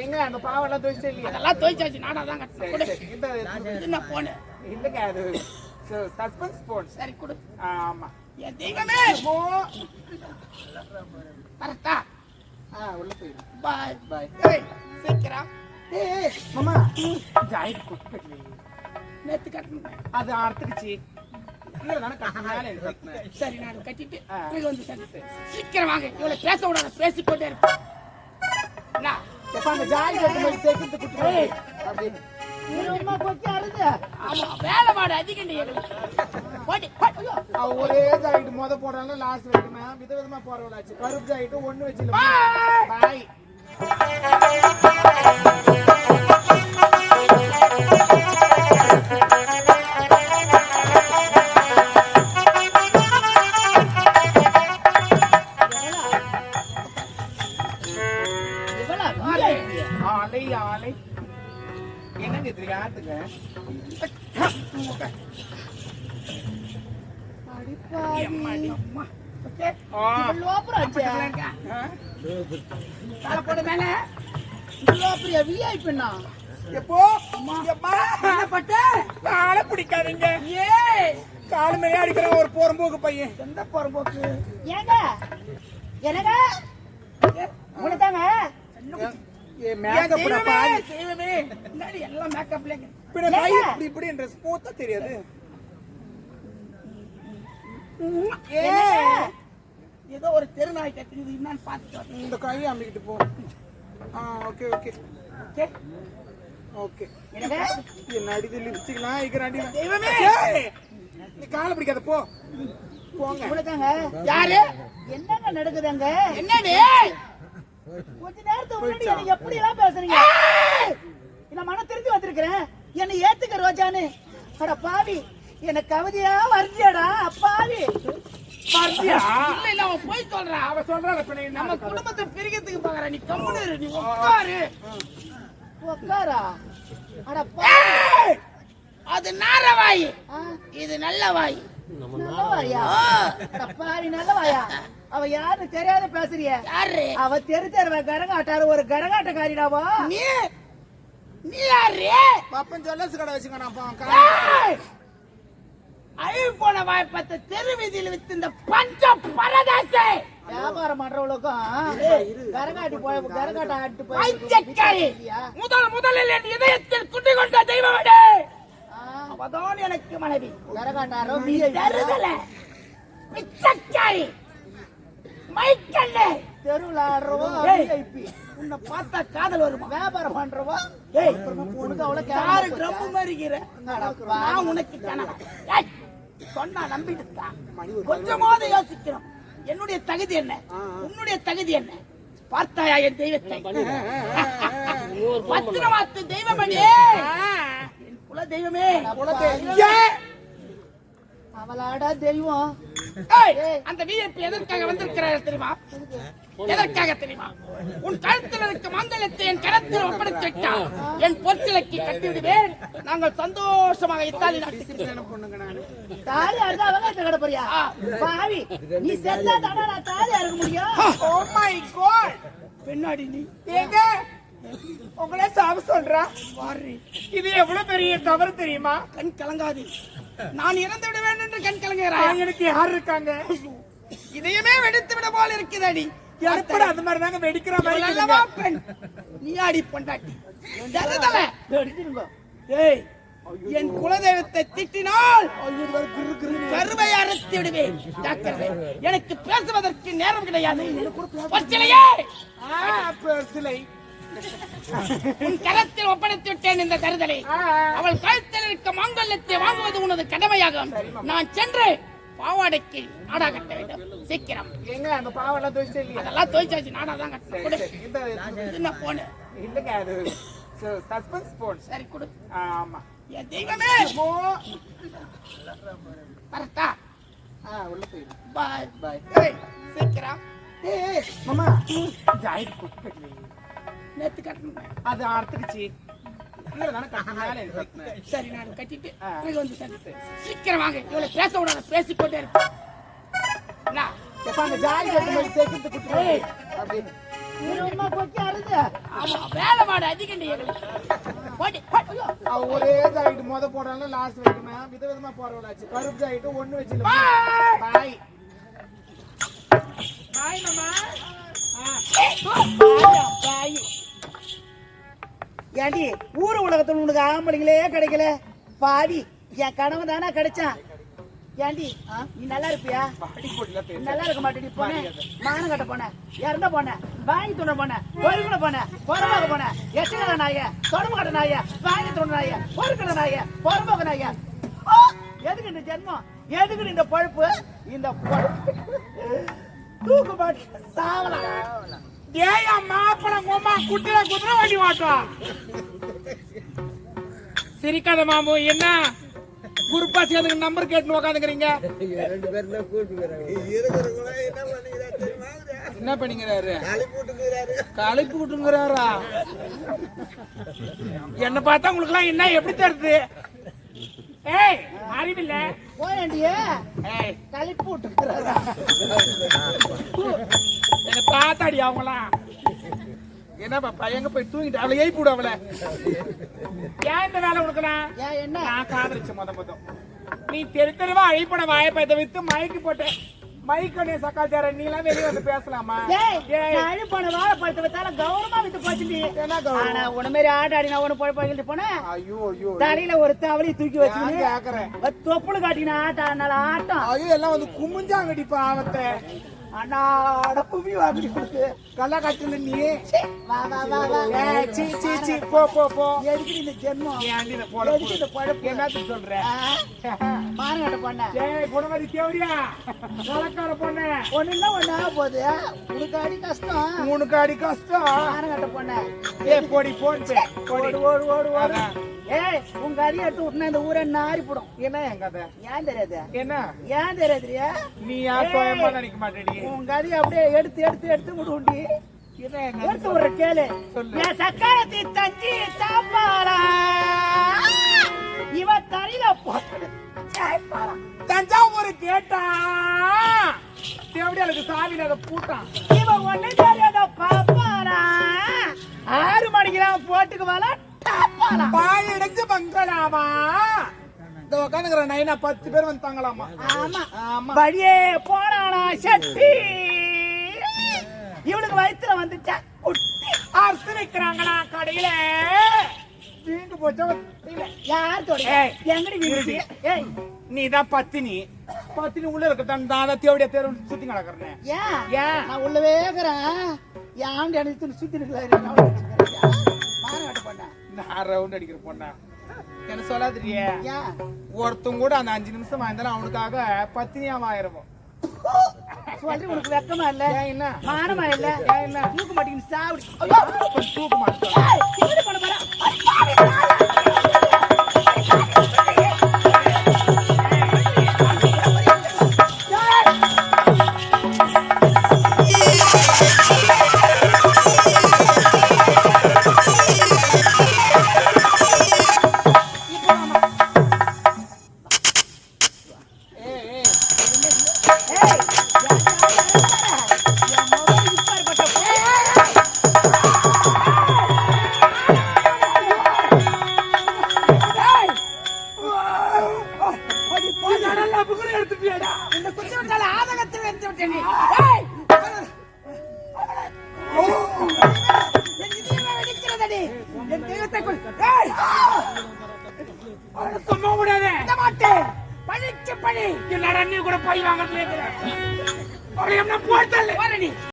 எங்க அந்த பாவம் எல்லாம் துவைச்சே இல்லையா? அதெல்லாம் துவைச்சாச்சு. நானா தான் இது என்ன போனு? இல்லைங்க அது சஸ்பென்ஸ் போன் சரி கொடு. ஆமா. என் தெய்வமே ஓ கரெக்டா ஆ உள்ள போயிடு பாய். பாய். ஏய் சீக்கிரம். ஏய் மாமா. ஜாயிட் குக் நேத்து கட்டணும் அது அறுத்துக்குச்சு கட்டினேன். சரி நான் கட்டிட்டு வந்து சரி. சீக்கிரம் வாங்க. இவ்வளவு பேச விடாத பேசிக்கொண்டே இருப்பேன். அந்த ஜாய் கட்டு மாதிரி தேக்கிட்டு குட்டு ஏய். அப்படி இருமா கொத்தி அறுது ஆமா வேலை மாடு எங்களுக்கு. போடி. அவ ஒரே ஜாயிட்டு முத போடுறாங்க லாஸ்ட் வரைக்குமே விதவிதமா போறவளாச்சு கருப்பு ஜாயிட்டு ஒண்ணு வச்சு பாய் பிடிக்காதீங்க. ஏய், கால் மேலே அடிக்கிற ஒரு போறம்போக்கு பையன். எந்த புறம்போக்கு? ஏங்க என்னங்க? உனதாங்க ஏ மேக்கப் எல்லாம் மேக்கப்ல? இப்படி இப்படி என்ற ஸ்மூத்தா தெரியாது. ஏ ஏதோ ஒரு தெருநாய் கத்துக்குது என்னன்னு பார்த்துட்டு. இந்த கை அம்பிக்கிட்டு போ. ஆ ஓகே ஓகே. ஓகே? ஓகே. என்ன அடிது லிப்ஸ்டிக்லாம் இருக்கிறாண்டி தெய்வமே. நீ காலை பிடிக்காத போ. போங்க. உனதாங்க யாரு? என்னங்க நடக்குதுங்க? என்னடி கொஞ்ச நேரத்துக்கு முன்னாடி என்ன எப்படி எல்லாம் பேசுறீங்க? நான் மன திரும்பி வந்திருக்கிறேன் என்னை ஏத்துக்க ரோஜான்னு. அட பாவி. என்ன கவிதையா வரைஞ்சியாடா பாவி பார்த்தியா இல்ல இல்ல அவன் போய் சொல்றான் அவ சொல்றாள பின்ன என்ன நம்ம குடும்பத்தை பிரிக்கிறதுக்கு பாக்குற நீ கம்முனு இரு, நீ உட்காரு. உக்காரா அட பாவி! அது நார வாய். ஆ, இது நல்ல வாய். நல்ல வாயா? அட பாவி நல்ல வாயா. அவ யாரு தெரியாத பேசுறிய? யாரு? அவ தெரு தெருவ கரகாட்டாரு ஒரு கரகாட்டக்காரிடாவா நீ நீ யாரு? பப்பன் ஜுவல்லர்ஸ் கடை வச்சுக்க நான் போ ஏய்! அழிவு போன வாய் பார்த்த தெரு வீதியில் வித்து இந்த பஞ்ச பரதாசை. வியாபாரம் பண்றவளுக்கும் கரகாட்டி போய் கரகாட்டம் ஆட்டு? முதல் முதலில் என் இதயத்தில் குட்டி கொண்ட தெய்வமடே அவதான் எனக்கு மனைவி. கரகாட்டாரோ நீ தருதல. பிச்சைக்காரி. மைக்கண்ணே தெருவுல ஆடுறவோ. உன்னை பார்த்தா காதல் வருமா? வியாபாரம் பண்றவோ ஏய் உனக்கு அவ்வளவு ட்ரம்பு மாதிரிக்கிற நான் உனக்கு ஏய், சொன்னா நம்பிட்டு கொஞ்சமாவது யோசிக்கணும் என்னுடைய தகுதி என்ன உன்னுடைய தகுதி என்ன பார்த்தாயா என் தெய்வத்தை பத்திரமாத்து தெய்வமணி என் குல தெய்வமே அவளாடா தெய்வம் அந்த விஐபி எதற்காக வந்திருக்கிறார் தெரியுமா எதற்காக தெரியுமா? உன் கழுத்தில் இருக்க மங்களத்தை என் கரத்தில் ஒப்படைத்து விட்டால் என் பொற்சிலைக்கு கட்டி விடுவேன் நாங்கள் சந்தோஷமாக இத்தாலி நாட்டுக்கு என்ன பொண்ணுங்க நானு? தாலி அறுத்தா அவகாசம் கிட போறியா? பாவி நீ செத்தா தானே நான் தாலி அறுக்க முடியும்? Oh my God. நீ. ஏங்க உங்களே சாவ சொல்றா? வாரி. இது எவ்வளவு பெரிய தவறு தெரியுமா? கண் கலங்காது. நான் இறந்து விட வேண்டும் என்று கண் கலங்குகிறாய்? எனக்கு யார் இருக்காங்க? இதையுமே வெடித்து விட போல் இருக்குதடி. கூட அந்த மாதிரி தாங்க வெடிக்கிற மாதிரி இருக்குதுங்க. பெண்? நீ ஆடி பொண்டாட்டி. ஏய் என் குலதெய்வத்தை திட்டினால் கருவை அறுத்து விடுவேன் ஜாக்கிரதை. எனக்கு பேசுவதற்கு நேரம் கிடையாது. சிலை. உன் கரத்தில் ஒப்படைத்து விட்டேன் இந்த தருதலை. ஆ, அவள் கழுத்தில் இருக்க மாங்கல்யத்தை வாங்குவது உனது கடமையாகும். நான் சென்று பாவாடைக்கு நாடா கட்ட வேண்டும். சீக்கிரம். எங்க அந்த பாவம் எல்லாம் துவைச்சே அதெல்லாம் தோய்ச்சாச்சு நாடா தான் கட்டணும். என்ன போனு இல்லைங்க அது சஸ்பென்ஸ் போன் சரி கொடு. ஆமா. என் தெய்வமே! கரெக்டா ஆ உள்ள போயிடு பாய். பாய். ஏய் சீக்கிரம். ஏய் மாமா. ஜாயிட் குக் நேத்து கட்டணும். அது அறுத்துக்குச்சு சரி நான் கட்டிட்டு வந்து சீக்கிரம் வாங்க இவ்வளவு பேச விடாத பேசிக்கொண்டே இருப்பேன் என்ன? ஆமா வேலை மாடு அதிகம் ஒரே ஜாக்கெட் முத போடுறாங்க லாஸ்ட் வைக்கணும் விதவிதமா போறவளாச்சு கருப்பு ஆயிட்டு ஒண்ணு வச்சு பாய் ஏண்டி? ஊர் உலகத்துல உனக்கு ஆம்பளைங்களே கிடைக்கல. பாவி என் கனவு தானே கிடைச்சான். ஏண்டி? நீ நல்லா இருப்பியா? நல்லா இருக்க மாட்டேடி போன. மானம் கட்ட போன. இறந்த போன. வாங்கி துணை போன. பொறுக்கட போன. பொறமாக போன. எச்சகட நாய தொடம்பு கட்ட நாய வாங்கி துணை நாய பொறுக்கட நாய பொறமாக நாய. எதுக்கு இந்த ஜென்மம்? எதுக்கு இந்த பழுப்பு? இந்த பழுப்பு தூக்கு மாட்டி சாவலாம். ஏய் மாப்பிள கோமா குட்டில குதிரை வண்டி வாட்டும் சிரிக்காத மாமு என்ன? குரூப்பா சேர்ந்து நம்பர் கேட்டு உக்காந்துக்கிறீங்க என்ன பண்ணிக்கிறாரு? களைப்பு விட்டுங்கிறாரா என்ன பார்த்தா உங்களுக்கு எல்லாம் என்ன எப்படி தருது ஏய் அறிவில்ல. போயண்டியே ஏய். கழிப்பு விட்டுக்கிறாரா என்ன பார்த்தாடி அவங்களாம் என்ன பாப்பா எங்க போய் தூங்கிட்டு அவளை எழுப்பி விடு அவளை. ஏன் இந்த வேலை உனக்குலாம் ஏன் என்ன? நான் காதலிச்ச முத முத நீ தெரு தெருவா அழிப்பட வாயப்பயத்தை வித்து மயக்கி போட்ட மைக்கனே சக்கால் தேர நீ எல்லாம் வெளியே வந்து பேசலாமா? ஏய் ஏய், நான் அழுப்பான வாழைப்பழத்தை வித்தாலும் கௌரவமா வித்து போச்சுடி என்ன கௌரவம்? ஆனா உன மாதிரி ஆட ஆடி நான் ஒண்ணு போய் போய்கிட்டு போனேன். ஐயோ ஐயோ தலையில ஒரு தவளையை தூக்கி வச்சுக்கின்னு கேக்குறேன் தொப்புளு காட்டின அதனால ஆட்டம். ஐயோ எல்லாம் வந்து குமிஞ்சாங்கடி பாவத்தை. அண்ணாட குவி வாங்கி கொடுத்து கல்லா கட்டுல நீ. வா வா வா வா. சீ சீ சீ போ போ போ. எதுக்கு இந்த ஜென்மம்? ஏன்டி இந்த எதுக்கு இந்த பொழப்பு என்னத்துக்கு சொல்ற? மானகட்ட பொண்ண. ஏய் குணமதி தேவடியா கலக்கார பொண்ணு. ஒண்ணுன்னா ஒண்ணு ஆக போகுது? உனக்கு அடி கஷ்டம். உனக்கு அடி கஷ்டம். மானகட்ட பொண்ண. ஏய் போடி போடி. ஓடு ஓடு ஓடு ஓடு. அதான். ஏய் உங்க அடி எடுத்து விட்டுனா இந்த ஊரை நாரி போடும் என்ன எங்க கதை? ஏன் தெரியாது? என்ன? ஏன் தெரியாதுரியா நீ யார் சுயமா நினைக்க மாட்டேடி. உன் கதையை அப்படியே எடுத்து எடுத்து எடுத்து விடுண்டி எடுத்து விடுற கேளு. என் சக்கரத்தி தஞ்சி தாப்பாரா இவ தரையில போட்டு. தஞ்சாவூர் கேட்டா தேவடியாளுக்கு சாவியில அதை பூட்டான் இவ ஒண்ணு தெரியாத பாப்பாரா ஆறு மணிக்கெல்லாம் போட்டுக்கு வர பாய் அடைஞ்சு பங்களாமா இந்த உட்காந்துக்கிற நைனா பத்து பேர் வந்தாங்களாமா ஆமா. ஆமா. வழியே போனானா சட்டி. இவனுக்கு வயித்துல வந்துச்சா குட்டி. அரிசி கடையில. தீண்டு போச்சா? யார் தொட? ஏய். எங்கடி வீடு ஏய். நீ தான் பத்தினி. பத்தினி உள்ள இருக்க தான் தேவடியா தேர்வு சுத்தி கிடக்குறேன். ஏன் ஏன் நான் உள்ளவே இருக்கிறேன். யாண்டி அடிச்சு சுத்தி பண்ண நான் ரவுண்ட் அடிக்கிற பொண்ணா? என்ன சொல்லாதிரியே ஒருத்தன் கூட அந்த அஞ்சு நிமிஷம் வாய்ந்தாலும் அவனுக்காக பத்தினியா ஆயிரம் சொல்லி உனக்கு வெக்கமா இல்ல? என்ன? மானமா இல்ல? என்ன? தூக்க மாட்டேங்குது கொஞ்சம் தூக்க மாட்டேன் பழி இல்லடா நீ கூட போய் வாங்கறது அவளை என்ன போட்டல